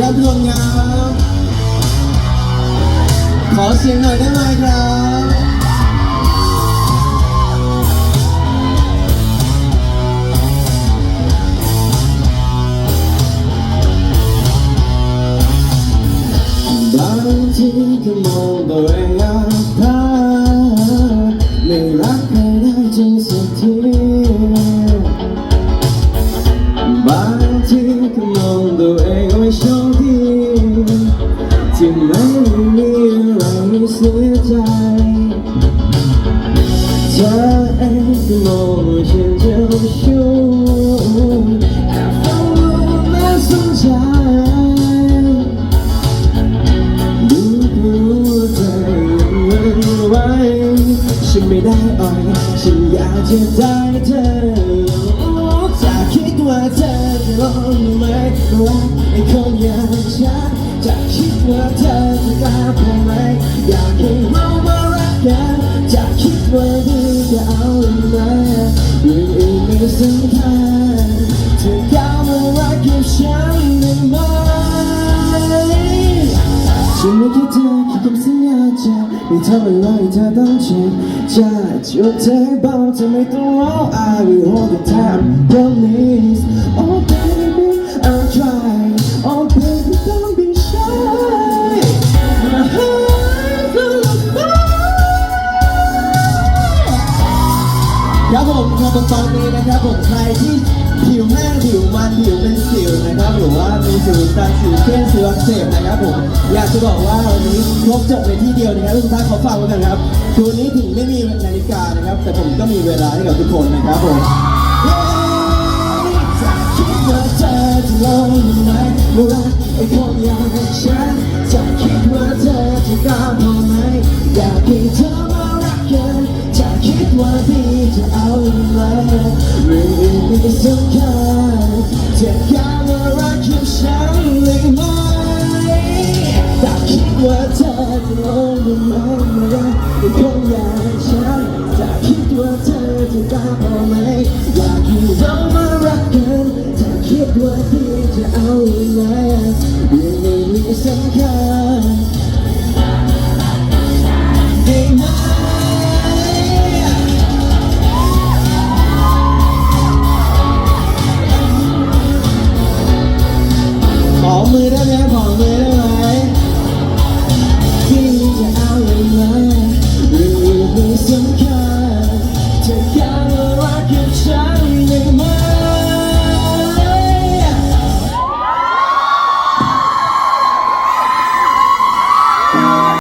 ครับทุกคนครับ ขอเสียงหน่อยได้ไหมครับบางทีก็มองตัวเองอ่ะ เธอเองก็มองว่าฉันจะชู้แอบฟังดูน่าสนใจดูรู้ว่าเธอยังหวันไหวฉันไม่ได้อ่อยฉันอยากจะได้เธอจะคิดว่าเธอจะลองไหมรักไอ้คนอย่างฉันจะคิดว่าเธอ พอไหมอยากให้เรามารักกันจะคิดว่าดีจะเอาไหมเรื่องอื่นไม่สำคัญเธอกล้ามารักกับฉันได้ไหมฉันไม่คิดเธอคิดคำสัญญาจะไม่ทำอะไรเธอต้องเจ็บจะจุดเธอให้เบาเธอไม่ต้องร้อง I will hold you time promise มครับตอนนี้นะครับผมใครที่ผิวแห้งผิวมันผิวเป็นสิวนะครับหรือว่ามีสิวตาสิวเข้มสิวอักเสบนะครับผมอยากจะบอกว่าวันนี้ครบจบในที่เดียวนะครับทุกท่านขอฟังไว้กันครับคืนนี้ถึงไม่มีนาฬิกานะครับ แต่ผมก็มีเวลาให้กับทุกคนนะครับผมจะคิดว่าเธอจะลงไหมรักไอ้คนอย่างฉันจะคิดว่าเธอจะกล้าพอไหมอยากให้เธอ สำคัญจะกล้ามารักกับฉันเลยไหมถ้าคิดว่าเธอจะลองมือรักไอ้คนอย่างฉันจะคิดว่าเธอจะกล้าพอไหมอยากให้เรามารักกันถ้าคิดว่าพี่จะเอาไหมเรื่องนี้ไม่สำคัญ